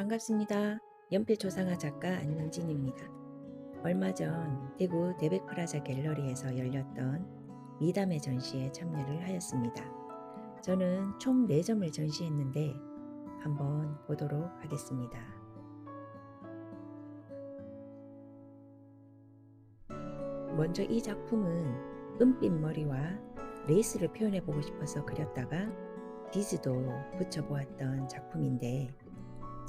반갑습니다. 연필 조상화 작가 안능진입니다. 얼마 전 대구 대백프라자 갤러리에서 열렸던 미담의 전시에 참여를 하였습니다. 저는 총 4점을 전시했는데 한번 보도록 하겠습니다. 먼저 이 작품은 은빛 머리와 레이스를 표현해 보고 싶어서 그렸다가 비즈도 붙여보았던 작품인데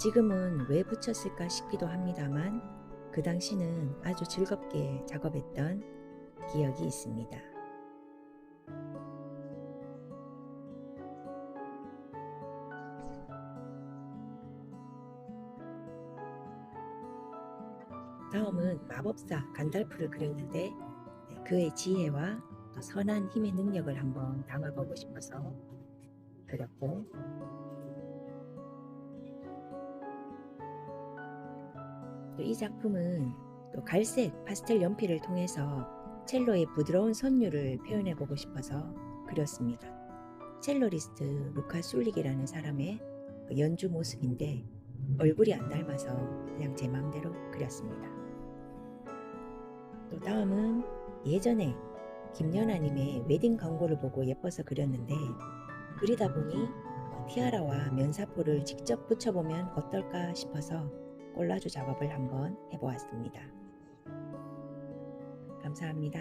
지금은 왜 붙였을까 싶기도 합니다만 그 당시는 아주 즐겁게 작업했던 기억이 있습니다. 다음은 마법사 간달프를 그렸는데 네, 그의 지혜와 또 선한 힘의 능력을 한번 담아보고 싶어서 그렸고 또 이 작품은 또 갈색 파스텔 연필을 통해서 첼로의 부드러운 선율을 표현해 보고 싶어서 그렸습니다. 첼로리스트 루카 술릭이라는 사람의 그 연주 모습인데 얼굴이 안 닮아서 그냥 제 마음대로 그렸습니다. 또 다음은 예전에 김연아님의 웨딩 광고를 보고 예뻐서 그렸는데 그리다 보니 티아라와 면사포를 직접 붙여보면 어떨까 싶어서 콜라주 작업을 한번 해보았습니다. 감사합니다.